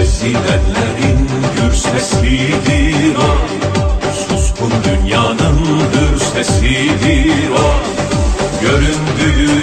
Ezilenlerin gür sesidir o Suskun dünyanın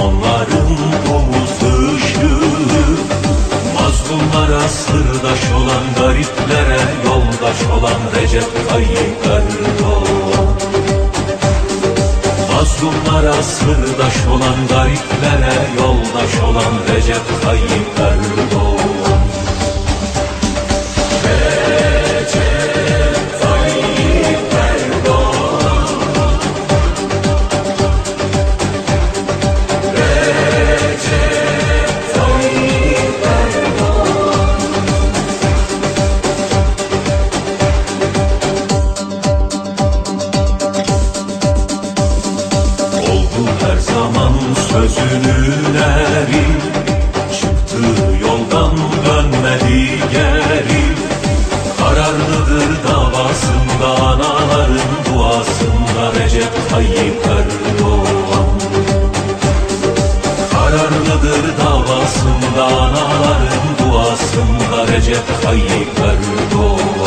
milyonların omuz ışığı Mazlumlara sırdaş olan gariplere Yoldaş olan Recep Tayyip Erdoğan. Mazlumlara sırdaş olan gariplere Yoldaş olan Recep Tayyip Erdoğan Oldu her zaman sözünün eri. Çıktığı yoldan dönmedi geri. Kararlıdır davasında anaların duasında Recep Tayyip Erdoğan. Kararlıdır davasında anaların duasında Recep Tayyip Erdoğan